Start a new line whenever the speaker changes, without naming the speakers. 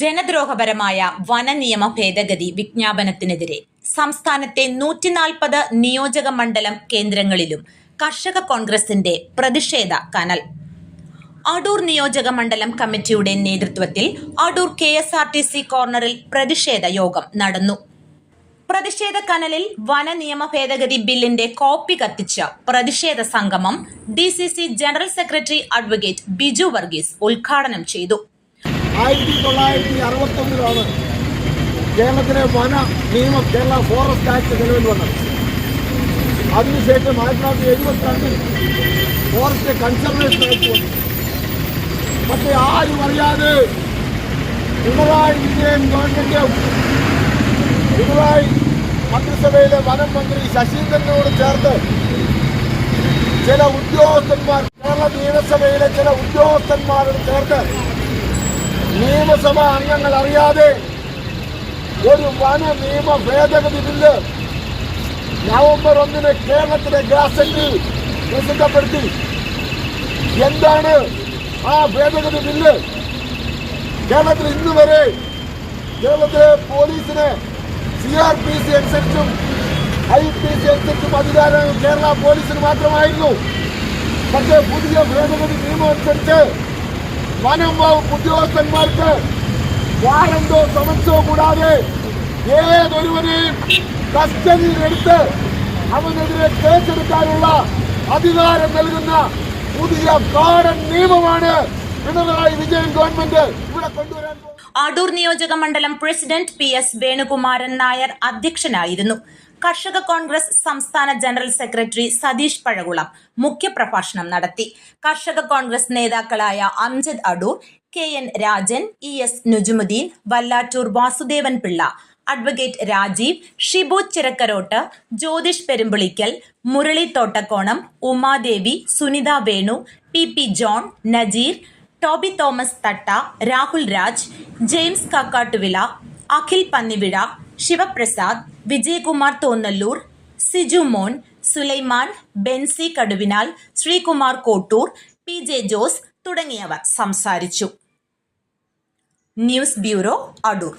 ജനദ്രോഹപരമായ വനനിയമ ഭേദഗതി വിജ്ഞാപനത്തിനെതിരെ സംസ്ഥാനത്തെ നൂറ്റിനാൽപ്പത് നിയോജക മണ്ഡലം കേന്ദ്രങ്ങളിലും കർഷക കോൺഗ്രസിന്റെ പ്രതിഷേധ കനൽ. അടൂർ നിയോജക മണ്ഡലം കമ്മിറ്റിയുടെ നേതൃത്വത്തിൽ Adoor K S R T C കോർണറിൽ പ്രതിഷേധ യോഗം നടന്നു. പ്രതിഷേധ കനലിൽ വന നിയമ ഭേദഗതി ബില്ലിന്റെ കോപ്പി കത്തിച്ച പ്രതിഷേധ സംഗമം D general secretary advocate Biju Varghese ഉദ്ഘാടനം ചെയ്തു.
ആയിരത്തി തൊള്ളായിരത്തി അറുപത്തൊന്നിലാണ് കേരളത്തിലെ വന നിയമം കേരള ഫോറസ്റ്റ് ആക്ട് നിലവിൽ വന്നത്. അതിനുശേഷം ആയിരത്തി തൊള്ളായിരത്തി എഴുപത്തിരണ്ടിൽ ഫോറസ്റ്റ് കൺസർവേഷൻ ആക്ട് വന്നു. പക്ഷേ ആരും അറിയാതെ പിണറായി വിജയൻ ഗവൺമെന്റും പിണറായി മന്ത്രിസഭയിലെ വനം മന്ത്രി ശശീന്ദ്രനോട് ചേർത്ത് ചില ഉദ്യോഗസ്ഥന്മാർ കേരള നിയമസഭയിലെ ചില ഉദ്യോഗസ്ഥന്മാരോട് ചേർത്ത് നിയമസഭാ അംഗങ്ങൾ അറിയാതെ ഒരു വന നിയമ ഭേദഗതി ബില്ല് നവംബർ ഒന്നിന് കേരളത്തിലെ ഗാസറ്റിൽ പ്രസിദ്ധപ്പെടുത്തി. എന്താണ് ആ ഭേദഗതി ബില്ല്? കേരളത്തിൽ ഇന്ന് വരെ കേരളത്തിലെ പോലീസിന് സി ആർ പി സി അനുസരിച്ചും ഐ പി സി അനുസരിച്ചും അധികാരം കേരള പോലീസിന് മാത്രമായിരുന്നു. പക്ഷേ പുതിയ ഭേദഗതി നിയമം അനുസരിച്ച് വനം വകുപ്പ് ഉദ്യോഗസ്ഥന്മാർക്ക് വാറന്റോ സമൻസോ കൂടാതെ ഏതൊരുവനെയും കസ്റ്റഡിയിലെടുത്ത് അവനെതിരെ കേസെടുക്കാനുള്ള അധികാരം നൽകുന്ന പുതിയ കാടൻ നിയമമാണ് പിണറായി വിജയൻ ഗവൺമെന്റ് ഇവിടെ കൊണ്ടുവരാൻ
അടൂർ നിയോജക മണ്ഡലം president P S Venukumaran Nair അധ്യക്ഷനായിരുന്നു. കർഷക കോൺഗ്രസ് സംസ്ഥാന ജനറൽ സെക്രട്ടറി സതീഷ് പഴകുളം മുഖ്യപ്രഭാഷണം നടത്തി. കർഷക കോൺഗ്രസ് നേതാക്കളായ Amjad Adoor K N Rajan E S Nujumudeen Vallattoor Vasudevan Pillai advocate Rajeev Shibu Chirakkarottu Jyothish Perumpilickal Murali Thottakkonam Umadevi Sunitha Venu P P John Najeer Toby Thomas Thatta Rahul Raj James Kakkattuvila Akhil Pannivizha Sivaprasad Vijayakumar Thonnalloor Siju Mon Sulaiman Benzy Kaduvinal Sreekumar Kottoor P J Jose തുടങ്ങിയവർ സംസാരിച്ചു. News bureau Adoor.